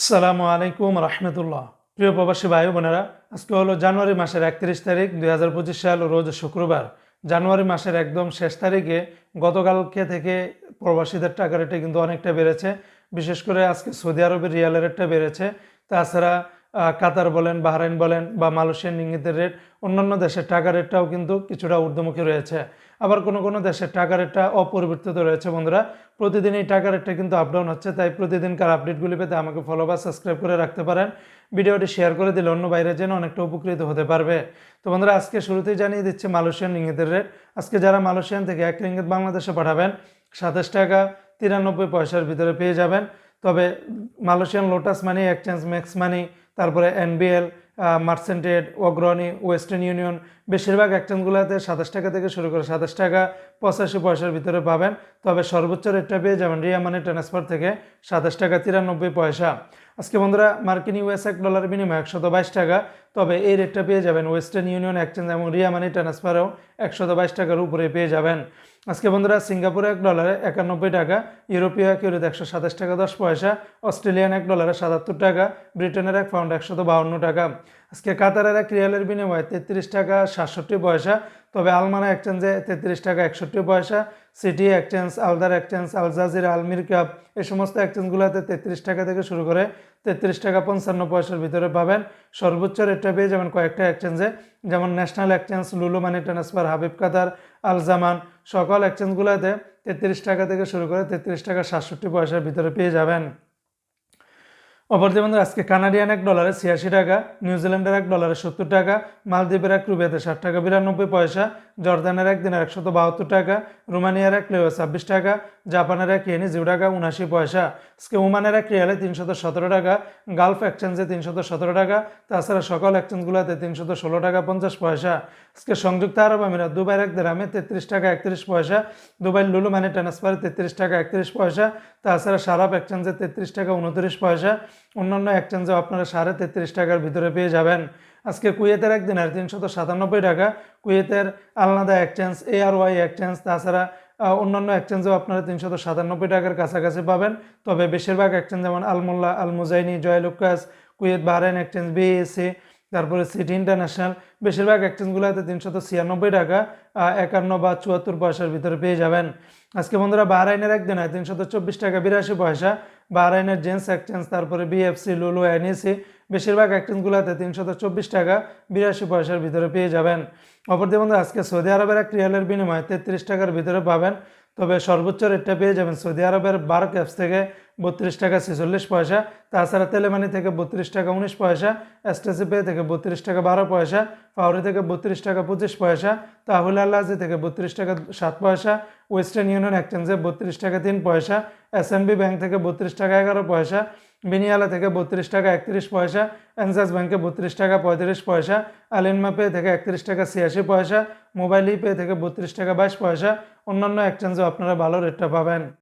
আসসালামু আলাইকুম রহমতুল্লাহ। প্রিয় প্রবাসী ভাই বোনেরা, আজকে হলো জানুয়ারি মাসের একত্রিশ তারিখ, দুই হাজার পঁচিশ সাল, রোজ শুক্রবার। জানুয়ারি মাসের একদম শেষ তারিখে গতকালকে থেকে প্রবাসীদের টাকা রেটে কিন্তু অনেকটা বেড়েছে। বিশেষ করে আজকে সৌদি আরবের রিয়ালের রেটটা বেড়েছে। তাছাড়া কাতার বলেন, বাহরাইন বলেন বা মালয়েশিয়ান ইঙ্গিতের রেট, অন্যান্য দেশের টাকা রেটটাও কিন্তু কিছুটা ঊর্ধ্বমুখী রয়েছে। আবার কোনো কোনো দেশের টাকা রেটটা অপরিবর্তিত রয়েছে, বন্ধুরা। প্রতিদিন এই টাকা রেটটা কিন্তু আপডাউন হচ্ছে, তাই প্রতিদিনকার আপডেটগুলি পেতে আমাকে ফলো বা সাবস্ক্রাইব করে রাখতে পারেন। ভিডিওটি শেয়ার করে দিলে অন্য বাইরে যেন অনেকটা উপকৃত হতে পারবে। তো বন্ধুরা, আজকে শুরুতেই জানিয়ে দিচ্ছে মালয়েশিয়ান ইঙ্গিতের রেট। আজকে যারা মালয়েশিয়ান থেকে এক রিঙ্গিত বাংলাদেশে পাঠাবেন, সাতাশ টাকা তিরানব্বই পয়সার ভিতরে পেয়ে যাবেন। তবে Malaysian Lotus money exchange Max money তারপরে এনবিএল মার্সেন্টেড অগ্রণী ওয়েস্টার্ন ইউনিয়ন বেশিরভাগ এক্সচেঞ্জগুলোতে সাতাশ টাকা থেকে শুরু করে সাতাশ টাকা, পঁচাশি পয়সার ভিতরে পাবেন। তবে সর্বোচ্চ রেটটা পেয়ে যাবেন রিয়া মানি ট্রান্সফার থেকে সাতাশ টাকা তিরানব্বই পয়সা। আজকে বন্ধুরা, মার্কিন ইউএস এক ডলার বিনিময়ে একশত বাইশ টাকা। তবে এই রেটটা পেয়ে যাবেন ওয়েস্টার্ন ইউনিয়ন এক্সচেঞ্জ এবং রিয়া মানি ট্রান্সফারেও একশত বাইশ টাকার উপরে পেয়ে যাবেন। আজকে বন্ধুরা সিঙ্গাপুরে এক ডলারে একানব্বই টাকা, ইউরোপীয় এক ইউরোতে একশো সাতাশ টাকা, দশ পয়সা, অস্ট্রেলিয়ান এক ডলারে সাতাত্তর টাকা, ব্রিটেনের এক পাউন্ড একশত বাউন্ন টাকা। আজকে কাতারের এক রিয়ালের বিনিময়ে তেত্রিশ টাকা, সাতষট্টি পয়সা তবে আলমানা এক্সচেঞ্জে তেত্রিশ টাকা একষট্টি পয়সা, city exchange, Aldar exchange Al Jazeera আলমির কাপ, এই সমস্ত এক্সচেঞ্জগুলোতে তেত্রিশ টাকা থেকে শুরু করে তেত্রিশ টাকা পঞ্চান্ন পয়সার ভিতরে পাবেন। সর্বোচ্চ রেটটা পেয়ে যাবেন কয়েকটা এক্সচেঞ্জে, যেমন ন্যাশনাল এক্সচেঞ্জ, লুলু মানি ট্রান্সফার, হাবিব কাতার, আল জামান, সকল এক্সচেঞ্জগুলোতে তেত্রিশ টাকা থেকে শুরু করে তেত্রিশ টাকা সাতষট্টি পয়সার ভিতরে পেয়ে যাবেন। অপরদিকে বন্ধু আজকে কানাডিয়ান এক ডলারে ছিয়াশি টাকা, নিউজিল্যান্ডের এক ডলারে সত্তর টাকা, মালদ্বীপের এক রুবিয়াতে ষাট টাকা, বিরানব্বই পয়সা, জর্দানের এক দিনের একশত বাহাত্তর টাকা, রোমানিয়ার এক লেওয়ে ছাব্বিশ টাকা জাপানের এক ইয়েনি জিরো টাকা উনাশি পয়সা আজকে ওমানের এক রিয়ালে তিনশত সতেরো টাকা, গালফ এক্সচেঞ্জে তিনশত সতেরো টাকা, তাছাড়া সকল এক্সচেঞ্জগুলোতে তিনশত ষোলো টাকা পঞ্চাশ পয়সা। আজকে সংযুক্ত আরব আমিরাত, দুবাইয়ের এক দেরামে তেত্রিশ টাকা একত্রিশ পয়সা দুবাই লুলু মানি ট্রান্সফারে তেত্রিশ টাকা একত্রিশ পয়সা, তাছাড়া সারাপ এক্সচেঞ্জে তেত্রিশ টাকা উনত্রিশ পয়সা, অন্যান্য এক্সচেঞ্জে আপনারা সাড়ে তেত্রিশ টাকার ভিতরে পেয়ে যাবেন। আজকে কুয়েতের একদিনের তিনশত সাতানব্বই টাকা, কুয়েতের আলনাদা exchange, A R Y exchange, তাছাড়া অন্যান্য এক্সচেঞ্জেও আপনারা তিনশত সাতানব্বই টাকার কাছাকাছি পাবেন। তবে বেশিরভাগ এক্সচেঞ্জ যেমন Al Mulla, Al Muzaini, Joyalukkas, Kuwait, Bahrain, exchange BSC তারপরে সিটি ইন্টারন্যাশনাল বেশিরভাগ এক্সচেঞ্জগুলোতে তিনশত ছিয়ানব্বই টাকা একান্ন বা চুয়াত্তর পয়সার ভিতরে পেয়ে যাবেন। আজকে বন্ধুরা বাহরাইনের একদিনে তিনশত চব্বিশ টাকা বিরাশি পয়সা। বাহরাইনের জেন্স এক্সচেঞ্জ তারপরে বিএফসি লুলু এনইসি বেশিরভাগ এক্সচেঞ্জগুলোতে তিনশত চব্বিশ টাকা বিরাশি পয়সার ভিতরে পেয়ে যাবেন। অপরদিকে বন্ধু আজকে সৌদি আরবের এক রিয়ালের বিনিময়ে তেত্রিশ টাকার ভিতরে পাবেন। তবে সর্বোচ্চ রেটটা পেয়ে যাবেন সৌদি আরবের বার ক্যাপস থেকে বত্রিশ টাকা ছেচল্লিশ পয়সা। তাছাড়া তেলেমানি থেকে বত্রিশ টাকা উনিশ পয়সা এসটিসি পে থেকে বত্রিশ টাকা বারো পয়সা, ফাউরি থেকে বত্রিশ টাকা পঁচিশ পয়সা, তাহুল আল্লাজি থেকে বত্রিশ টাকা সাত পয়সা, ওয়েস্টার্ন ইউনিয়ন এক্সচেঞ্জে বত্রিশ টাকা তিন পয়সা এসএমবি ব্যাংক থেকে বত্রিশ টাকা এগারো পয়সা বিনিয়ালা থেকে বত্রিশ টাকা একত্রিশ পয়সা, এনজাস ব্যাংকে বত্রিশ টাকা পঁয়ত্রিশ পয়সা, আলিনমা পে থেকে একত্রিশ টাকা ছিয়াশি পয়সা, মোবাইল পে থেকে বত্রিশ টাকা বাইশ পয়সা। অন্যান্য এক্সচেঞ্জেও আপনারা ভালো রেটটা পাবেন।